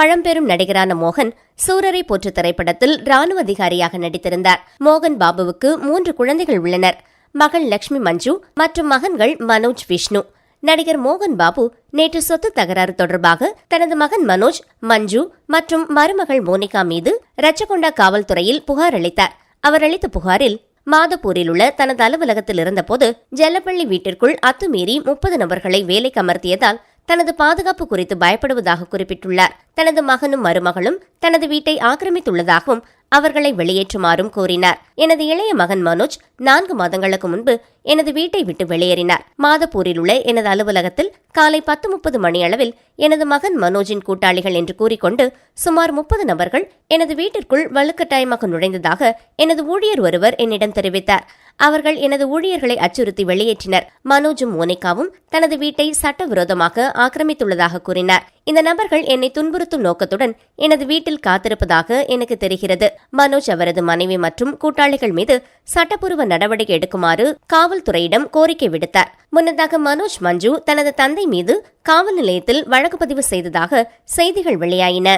பழம்பெரும் நடிகரான மோகன் சூரரை போற்று திரைப்படத்தில் ராணுவ அதிகாரியாக நடித்திருந்தார். மோகன் பாபுவுக்கு மூன்று குழந்தைகள் உள்ளனர். மகள் லட்சுமி மஞ்சு மற்றும் மகன்கள் மனோஜ் விஷ்ணு. நடிகர் மோகன் பாபு நேற்று சொத்து தகராறு தொடர்பாக தனது மகன் மனோஜ் மஞ்சு மற்றும் மருமகள் மோனிகா மீது ரச்சகொண்டா காவல்துறையில் புகார் அளித்தார். அவர் அளித்த புகாரில் மாதப்பூரில் உள்ள தனது அலுவலகத்தில் இருந்தபோது ஜல்லப்பள்ளி வீட்டிற்குள் அத்துமீறி முப்பது நபர்களை வேலைக்கு அமர்த்தியதால் தனது பாதுகாப்பு குறித்து பயப்படுவதாக குறிப்பிட்டுள்ளார். தனது மகனும் மருமகளும் தனது வீட்டை ஆக்கிரமித்துள்ளதாகவும் அவர்களை வெளியேற்றுமாறும் கூறினார் எனது இளைய மகன் மனோஜ் நான்கு மாதங்களுக்கு முன்பு எனது வீட்டை விட்டு வெளியேறினார். மாதப்பூரில் உள்ள எனது அலுவலகத்தில் காலை பத்து முப்பது மணியளவில் எனது மகன் மனோஜின் கூட்டாளிகள் என்று கூறிக்கொண்டு சுமார் முப்பது நபர்கள் எனது வீட்டிற்குள் வலுக்கட்டாயமாக நுழைந்ததாக எனது ஊழியர் ஒருவர் என்னிடம் தெரிவித்தார். அவர்கள் எனது ஊழியர்களை அச்சுறுத்தி வெளியேற்றினர். மனோஜும் மோனிகாவும் தனது வீட்டை சட்டவிரோதமாக ஆக்கிரமித்துள்ளதாக கூறினார். இந்த நபர்கள் என்னை துன்புறுத்தும் நோக்கத்துடன் எனது வீட்டில் காத்திருப்பதாக எனக்கு தெரிகிறது. மனோஜ் அவரது மனைவி மற்றும் கூட்டாளிகள் மீது சட்டப்பூர்வ நடவடிக்கை எடுக்குமாறு காவல்துறையிடம் கோரிக்கை விடுத்தார். முன்னதாக மனோஜ் மஞ்சு தனது தந்தை மீது காவல் நிலையத்தில் வழக்கு பதிவு செய்ததாக செய்திகள் வெளியாயின.